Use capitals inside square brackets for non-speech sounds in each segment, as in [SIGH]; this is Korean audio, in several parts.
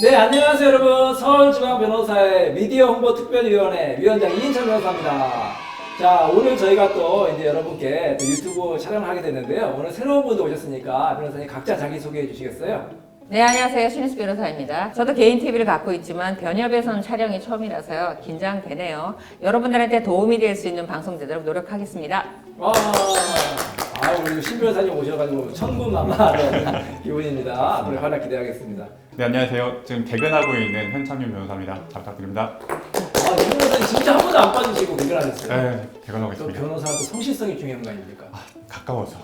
네, 안녕하세요, 여러분. 서울중앙변호사의 미디어 홍보 특별위원회 위원장 이인철 변호사입니다. 자, 오늘 저희가 또 이제 여러분께 또 유튜브 촬영을 하게 됐는데요. 오늘 새로운 분도 오셨으니까 변호사님 각자 자기소개해 주시겠어요? 네, 안녕하세요. 신희수 변호사입니다. 저도 개인 TV를 갖고 있지만 변협에서는 촬영이 처음이라서요. 긴장되네요. 여러분들한테 도움이 될 수 있는 방송 되도록 노력하겠습니다. 와, [LAUGHS] 아, 우리 신 변호사님 오셔가지고 천군만마하는 기분입니다. 앞으로 활약 기대하겠습니다. 네 안녕하세요. 지금 퇴근하고 있는 현창윤 변호사입니다. 잘 부탁드립니다. 아, 신 변호사님 진짜 한 번도 안 빠지시고 대결하셨어요. 네 퇴근하고 또 있습니다. 변호사도 성실성이 중요한 거 아닙니까? 가까워서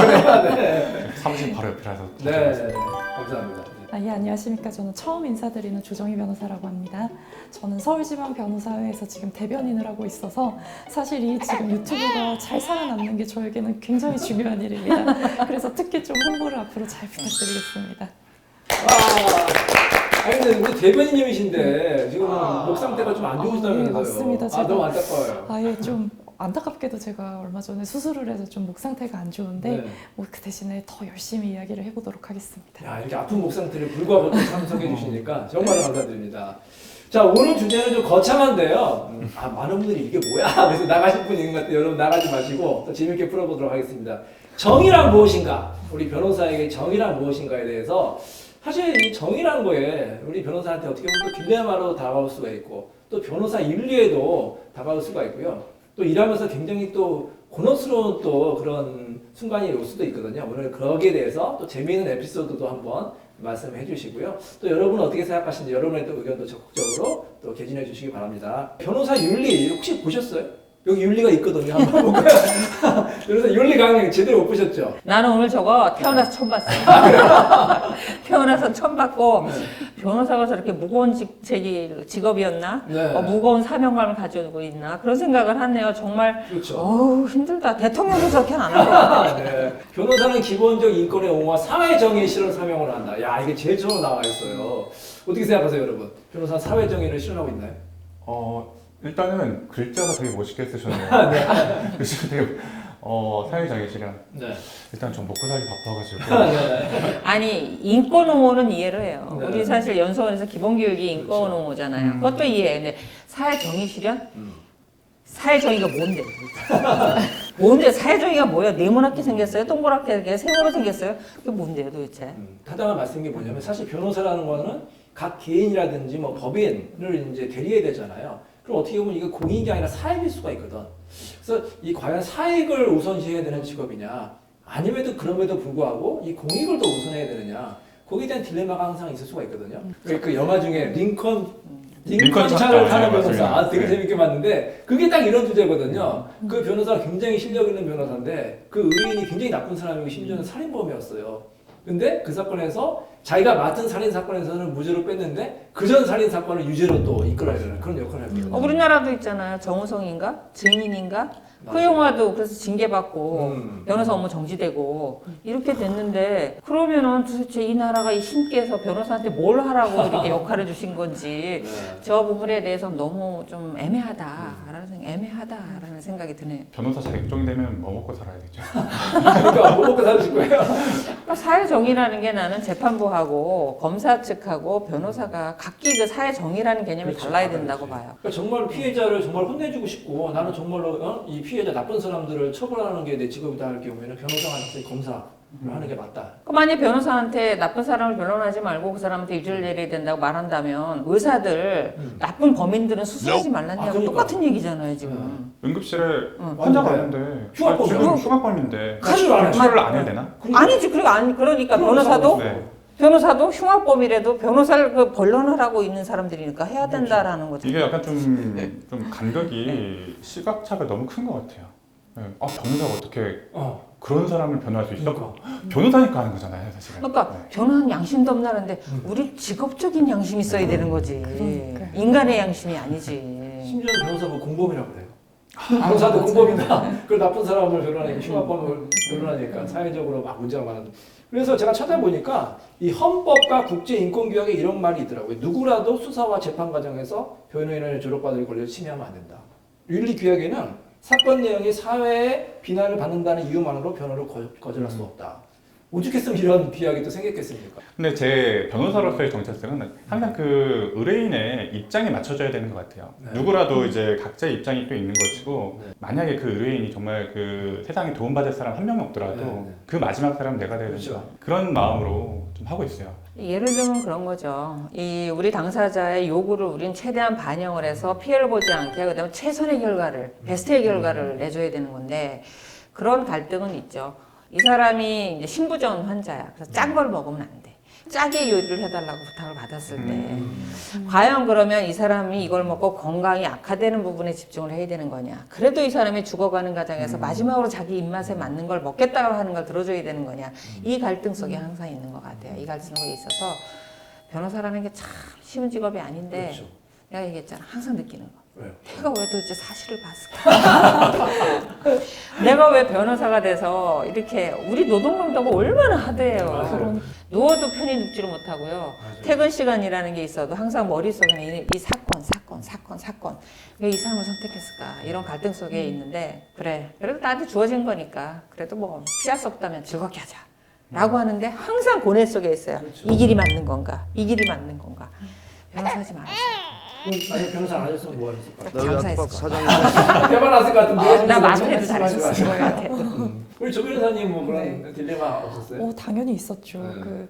그래요, 네. [LAUGHS] 사무실 바로 옆이라서 네, 네, 왔습니다. 감사합니다. 아, 예, 안녕하십니까. 저는 처음 인사드리는 조정희 변호사라고 합니다. 저는 서울지방변호사회에서 지금 대변인을 하고 있어서 사실 이 지금 유튜브가 잘 살아남는 게 저에게는 굉장히 중요한 일입니다. 그래서 특히 좀 홍보를 앞으로 잘 부탁드리겠습니다. 아, 아니 근데 우리 대변인님이신데 지금 목 상태가 좀 안 좋으시다면서요? 아, 예, 맞습니다. 아, 제가- 너무 안타까워요. 아예 좀 안타깝게도 제가 얼마 전에 수술을 해서 좀 목 상태가 안 좋은데 네. 뭐 그 대신에 더 열심히 이야기를 해보도록 하겠습니다. 야 이렇게 아픈 목 상태를 불구하고 또 참석해 주시니까 정말 감사드립니다. 자 오늘 주제는 좀 거창한데요. 음, 아 많은 분들이 이게 뭐야? [LAUGHS] 그래서 나가실 분 있는 것 같아요. 여러분 나가지 마시고 또 재밌게 풀어보도록 하겠습니다. 정의란 무엇인가? 우리 변호사에게 정의란 무엇인가에 대해서 사실 이 정의란 거에 우리 변호사한테 어떻게 보면 또 딜레마로 다가올 수가 있고 또 변호사 윤리에도 다가올 수가 있고요. 또 일하면서 굉장히 또 곤혹스러운 또 그런 순간이 올 수도 있거든요. 오늘 거기에 대해서 또 재미있는 에피소드도 한번 말씀해 주시고요. 또 여러분은 어떻게 생각하시는지 여러분의 또 의견도 적극적으로 또 개진해 주시기 바랍니다. 변호사 윤리 혹시 보셨어요? 여기 윤리가 있거든요. 한번 볼까요? 변호사 [LAUGHS] 윤리 강의 제대로 못 보셨죠? 나는 오늘 저거 태어나서 처음 봤어요. [LAUGHS] 태어나서 처음 봤고 변호사가 저렇게 무거운 직책이 직업이었나? 네. 어, 무거운 사명감을 가지고 있나? 그런 생각을 하네요. 정말 그렇죠. 어우 힘들다. 대통령도 저렇게 안 하고. [LAUGHS] 네. 변호사는 기본적 인권의 옹호와 사회 정의의 실현 사명을 한다. 야 이게 제일 처음 나와 있어요. 어떻게 생각하세요, 여러분? 변호사 사회 정의를 실현하고 있나요? 어 일단은 글자가 되게 멋있게 쓰셨네요. [LAUGHS] 글씨가 되게 어 사회장이시라 네. 일단 좀 먹고 살기 바빠가지고 네. 아니 인권 옹호는 이해를 해요. 네. 우리 사실 연수원에서 기본교육이 인권 그렇죠. 옹호잖아요. 음. 그것도 이해해. 근데 사회 정의 실현? 음. 사회 정의가 뭔데? 뭔데 사회 정의가 뭐야? 네모나게 생겼어요? 동그랗게 세모로 생겼어요? 그게 뭔데요 도대체? 음, 타당한 말씀인 게 뭐냐면 사실 변호사라는 거는 각 개인이라든지 뭐 법인을 이제 대리해야 되잖아요. 그럼 어떻게 보면 이게 공익이 아니라 사익일 수가 있거든. 그래서 이 과연 사익을 우선시해야 되는 직업이냐, 아님에도 그럼에도 불구하고 이 공익을 더 우선해야 되느냐, 거기에 대한 딜레마가 항상 있을 수가 있거든요. 그, 그 영화 중에 링컨 링컨 링컨 차를 차- 타는 네, 변호사. 아, 되게 네. 재밌게 봤는데 그게 딱 이런 주제거든요. 그 변호사가 굉장히 실력 있는 변호사인데 그 의뢰인이 굉장히 나쁜 사람이고 심지어는 살인범이었어요. 근데 그 사건에서 자기가 맡은 살인 사건에서는 무죄로 뺐는데 그 전 살인 사건을 유죄로 또 이끌어야 되는 그런 역할을 합니다. 어, 우리나라도 있잖아요. 정우성인가? 증인인가? 그 맞아요. 영화도 그래서 징계받고 음. 변호사 업무 정지되고 이렇게 됐는데 그러면은 도대체 이 나라가 이 신께서 변호사한테 뭘 하라고 이렇게 역할을 주신 건지 [LAUGHS] 네. 저 부분에 대해서 너무 좀 애매하다라는 생각, 애매하다라는 생각이 드네요. 변호사 자격증 되면 뭐 먹고 살아야 되죠. [LAUGHS] 그러니까 뭐 먹고 사실 거예요? 그러니까 사회 정의라는 게 나는 재판부 하고 검사 측하고 변호사가 각기 그 사회 정의라는 개념이 그렇죠. 달라야. 된다고 봐요. 그러니까 정말 피해자를 정말 혼내주고 싶고 나는 정말로 어? 이 피해자 나쁜 사람들을 처벌하는 게 내 직업이다 할 경우에는 변호사가 아니라 검사를 하는 게 맞다. 그 만약 변호사한테 나쁜 사람을 변론하지 말고 그 사람한테 유죄를 내려야 된다고 말한다면 의사들 음. 나쁜 범인들은 수술하지 아, 말랐냐고 그러니까. 똑같은 얘기잖아요 지금. 음. 응급실에 응. 환자가 흉악범이야. 아, 지금 흉악범인데 수술 안안 해야 되나? 아니지 그리고 아니 그러니까 변호사도 네. 변호사도 흉악범이라도 변호사를 그 하고 있는 사람들이니까 해야 그렇죠. 된다라는 거죠. 이게 약간 좀, 네. 좀 간격이 시각차가 너무 큰 것 같아요. 네. 아 변호사가 어떻게 어. 그런 사람을 변호할 수 있어? 그러니까. 변호사니까 하는 거잖아요, 사실은. 그러니까 네. 변호사는 양심도 없나는데 음. 우리 직업적인 양심이 있어야 되는 거지. 그러니까요. 인간의 양심이 아니지. 심지어 는 변호사가 공범이라고 그래 요. 변호사도 공범이다. 그 나쁜 사람을 변호하니까 흉악범을 변호하니까 사회적으로 막 문제가 많은. 그래서 제가 찾아보니까 이 헌법과 국제인권규약에 이런 말이 있더라고요. 누구라도 수사와 재판 과정에서 변호인을 조력받을 권리를 침해하면 안 된다. 윤리규약에는 사건 내용이 사회의 비난을 받는다는 이유만으로 변호를 거, 거절할 수 없다. 오죽했으면 이런 비약이 또 생겼겠습니까? 근데 제 변호사로서의 정체성은 항상 그 의뢰인의 입장에 맞춰져야 되는 것 같아요. 네. 누구라도 이제 각자의 입장이 또 있는 것이고 네. 만약에 그 의뢰인이 정말 그 세상에 도움받을 사람 한 명이 없더라도 네, 네. 그 마지막 사람 내가 된다. 그렇죠. 그런 마음으로 좀 하고 있어요. 예를 들면 그런 거죠. 이 우리 당사자의 요구를 우린 최대한 반영을 해서 피해를 보지 않게 그다음에 최선의 결과를 베스트의 결과를 내줘야 되는 건데 그런 갈등은 있죠. 이 사람이 이제 신부전 환자야. 그래서 짠 걸 먹으면 안 돼. 짜게 요리를 해달라고 부탁을 받았을 때 과연 그러면 이 사람이 이걸 먹고 건강이 악화되는 부분에 집중을 해야 되는 거냐? 그래도 이 사람이 죽어가는 과정에서 마지막으로 자기 입맛에 맞는 걸 먹겠다고 하는 걸 들어줘야 되는 거냐? 이 갈등 속에 항상 있는 것 같아요. 이 갈등 속에 있어서 변호사라는 게 참 쉬운 직업이 아닌데 그렇죠. 내가 얘기했잖아. 항상 느끼는 거. 왜요? 내가 왜 도대체 사실을 봤을까? [LAUGHS] 내가 왜 변호사가 돼서 이렇게 우리 노동강도가 얼마나 하드해요. 누워도 편히 눕지를 못하고요. 맞아요. 퇴근 시간이라는 게 있어도 항상 머릿속에는 이, 이 사건, 사건, 사건, 사건. 왜 이 사람을 선택했을까? 이런 갈등 속에 있는데, 그래. 그래도 나한테 주어진 거니까. 그래도 뭐 피할 수 없다면 즐겁게 하자. 라고 하는데 항상 고뇌 속에 있어요. 그렇죠. 이 길이 맞는 건가? 이 길이 맞는 건가? 변호사하지 말아요. 만약 변호사 안 하셨으면 뭐 감사했을 아빠 거야. 사장님 대박 났을 것 같은데. 나 마트에도 말씀하지 잘했었을 마시고. 것 같아. 음. 우리 조 변호사님 뭐 그런 딜레마 없었어요? 어, 당연히 있었죠. 네. 그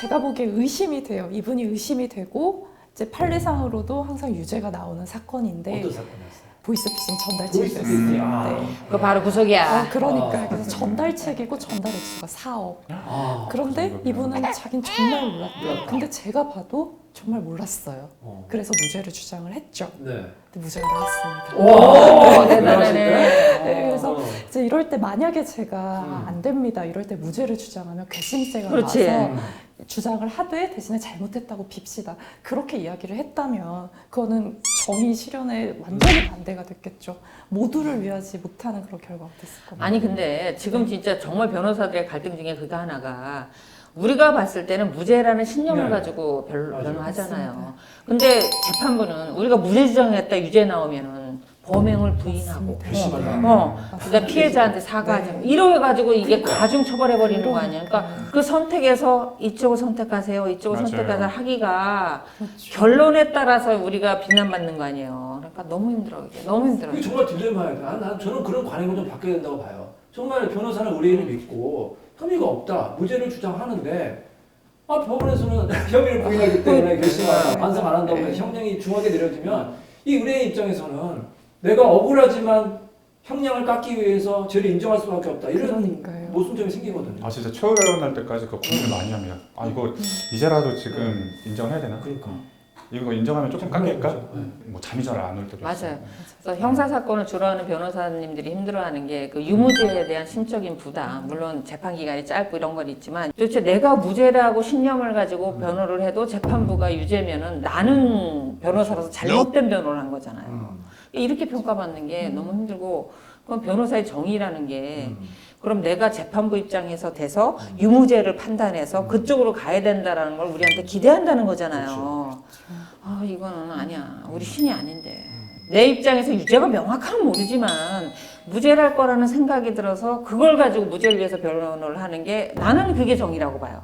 제가 보기에 의심이 돼요. 이분이 의심이 되고 이제 판례상으로도 항상 유죄가 나오는 사건인데 어떤 사건이었어요? 보이스피싱. 전달책이었어요. 아. 네. 그거 바로 구속이야. 어, 그러니까 아. 그래서 전달책이고 전달 액수가 4억. 아, 그런데 그. 이분은 자긴 정말 몰랐대요. 근데 제가 봐도 정말 몰랐어요. 어. 그래서 무죄를 주장을 했죠. 네. 근데 무죄가 나왔습니다. 오, 네, 대단하네. 네, 그래서 어. 이제 이럴 때 만약에 제가 음. 안 됩니다. 이럴 때 무죄를 주장하면 괘씸죄가 그렇지. 나와서 음. 주장을 하되 대신에 잘못했다고 빕시다. 그렇게 이야기를 했다면 그거는 정의 실현에 완전히 반대가 됐겠죠. 모두를 위하지 못하는 그런 결과가 됐을 겁니다. 아니 근데 지금 진짜 정말 변호사들의 갈등 중에 그거 하나가 우리가 봤을 때는 무죄라는 신념을 네. 가지고 변, 맞아요. 변호하잖아요. 맞습니다. 근데 재판부는 우리가 무죄 주장했다 유죄 나오면은 범행을 부인하고 맞습니다. 괘씸하다. 어. 그러니까 피해자한테 사과하자. 네. 이래 가지고 이게 가중 처벌해 버리는 거 아니야. 그러니까. 그 선택에서 이쪽을 선택하세요, 이쪽을 맞아요. 선택하자 하기가 그렇죠. 결론에 따라서 우리가 비난받는 거 아니에요. 그러니까 너무 힘들어 이게 너무 힘들어. 이게 정말 딜레마예요. 난, 난 저는 그런 관행을 좀 바뀌어야 된다고 봐요. 정말 변호사는 의뢰인을 믿고 혐의가 없다, 무죄를 주장하는데 아, 법원에서는 [LAUGHS] 혐의를 부인하기 때문에 결심하고 반성 안 한다고 해서 형량이 중하게 내려지면 이 의뢰인 입장에서는 내가 억울하지만 형량을 깎기 위해서 죄를 인정할 수밖에 없다. 이런 그러니까요. 모순점이 생기거든요. 아 진짜 최후 결론 날 때까지 그 고민을 많이 합니다. 아 이거 이제라도 지금 인정해야 되나? 그러니까. 이거 인정하면 조금 깎일까? 그렇죠. 네. 뭐 잠이 잘 안 올 때도 맞아요. 있어요. 그래서 형사 사건을 주로 하는 변호사님들이 힘들어하는 게 그 유무죄에 대한 심적인 부담. 물론 재판 기간이 짧고 이런 건 있지만 도대체 내가 무죄라고 신념을 가지고 변호를 해도 재판부가 유죄면은 나는 변호사로서 잘못된 변호를 한 거잖아요. 음. 이렇게 평가받는 게 너무 힘들고 그건 변호사의 정의라는 게 음. 그럼 내가 재판부 입장에서 돼서 유무죄를 판단해서 그쪽으로 가야 된다라는 걸 우리한테 기대한다는 거잖아요. 아 이거는 아니야. 우리 신이 아닌데. 내 입장에서 유죄가 명확하면 모르지만 무죄랄 거라는 생각이 들어서 그걸 가지고 무죄를 위해서 변론을 하는 게 나는 그게 정의라고 봐요.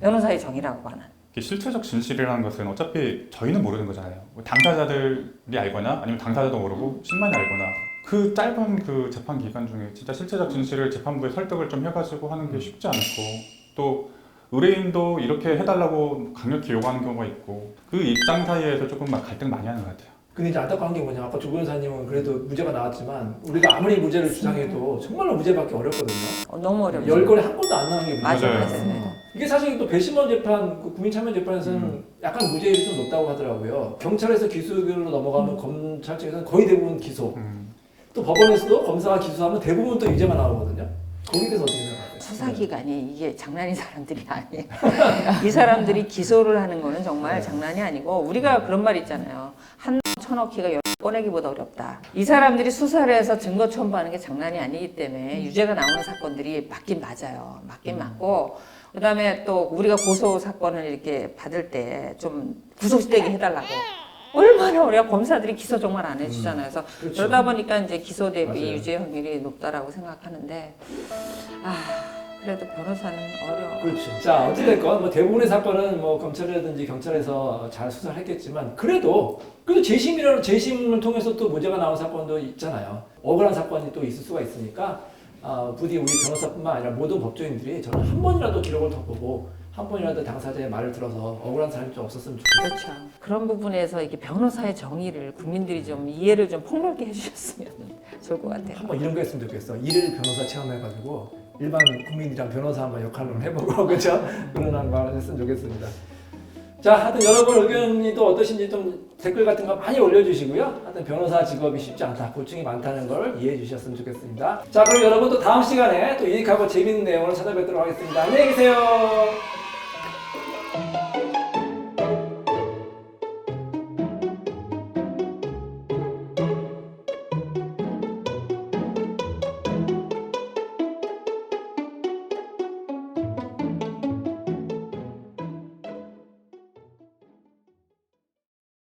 변호사의 정의라고 봐. 는 이게 실체적 진실이라는 것은 어차피 저희는 모르는 거잖아요. 뭐 당사자들이 알거나 아니면 당사자도 모르고 신만이 알거나 그 짧은 그 재판 기간 중에 진짜 실체적 진실을 재판부에 설득을 좀 해가지고 하는 게 쉽지 않고 또 의뢰인도 이렇게 해달라고 강력히 요구하는 경우가 있고 그 입장 사이에서 조금 막 갈등 많이 하는 것 같아요. 근데 이제 안타까운 게 뭐냐. 아까 조 변호사님은 그래도 무죄가 나왔지만 우리가 아무리 무죄를 주장해도 정말로 무죄밖에 어렵거든요. 어, 너무 어렵죠. 열 건에 한 건도 안 나오는 게 맞아요, 문제예요. 맞아요. 맞습니다. 이게 사실 또 배심원 재판, 그 국민 참여 재판에서는 약간 무죄율이 좀 높다고 하더라고요. 경찰에서 기소로 넘어가면 검찰 측에서는 거의 대부분 기소. 음. 또 법원에서도 검사가 기소하면 대부분 또 유죄가 나오거든요. 거기에 대해서 어떻게 생각하세요? 수사기관이 이게 장난이 사람들이 아니에요. [LAUGHS] 이 사람들이 기소를 하는 거는 정말 장난이 아니고 우리가 그런 말 있잖아요. 한 쳐넣기가 열 꺼내기보다 어렵다. 이 사람들이 수사를 해서 증거 첨부하는 게 장난이 아니기 때문에 유죄가 나오는 사건들이 맞긴 맞아요. 맞긴 맞고 그다음에 또 우리가 고소 사건을 이렇게 받을 때 좀 구속시되게 해달라고. 얼마나 우리가 검사들이 기소 정말 안 해주잖아요. 그래서 그렇죠. 그러다 보니까 이제 기소 대비 맞아요. 유죄 확률이 높다라고 생각하는데 아 그래도 변호사는 어려워. 그렇죠. 자, 어찌됐건 뭐 대부분의 사건은 뭐 검찰이라든지 경찰에서 잘 수사를 했겠지만 그래도 그래도 재심이라는 재심을 통해서 또 무죄가 나온 사건도 있잖아요. 억울한 사건이 또 있을 수가 있으니까 아, 부디 우리 변호사뿐만 아니라 모든 법조인들이 저는 한 번이라도 기록을 덮보고 한 번이라도 당사자의 말을 들어서 억울한 사람이 좀 없었으면 좋겠어요. 그렇죠. 그런 부분에서 이게 변호사의 정의를 국민들이 좀 이해를 좀 폭넓게 해주셨으면 [LAUGHS] 좋을 것 같아요. 한번 이런 거 했으면 좋겠어. 일일 변호사 체험해가지고 일반 국민이랑 변호사 한번 역할을 해보고 [LAUGHS] 그렇죠? 그런 한번 했으면 좋겠습니다. 자, 하여튼 여러분 의견이 또 어떠신지 좀 댓글 같은 거 많이 올려주시고요. 하여튼 변호사 직업이 쉽지 않다, 고충이 많다는 걸 이해해 주셨으면 좋겠습니다. 자, 그럼 여러분 또 다음 시간에 또 유익하고 재밌는 내용을 찾아뵙도록 하겠습니다. 안녕히 계세요.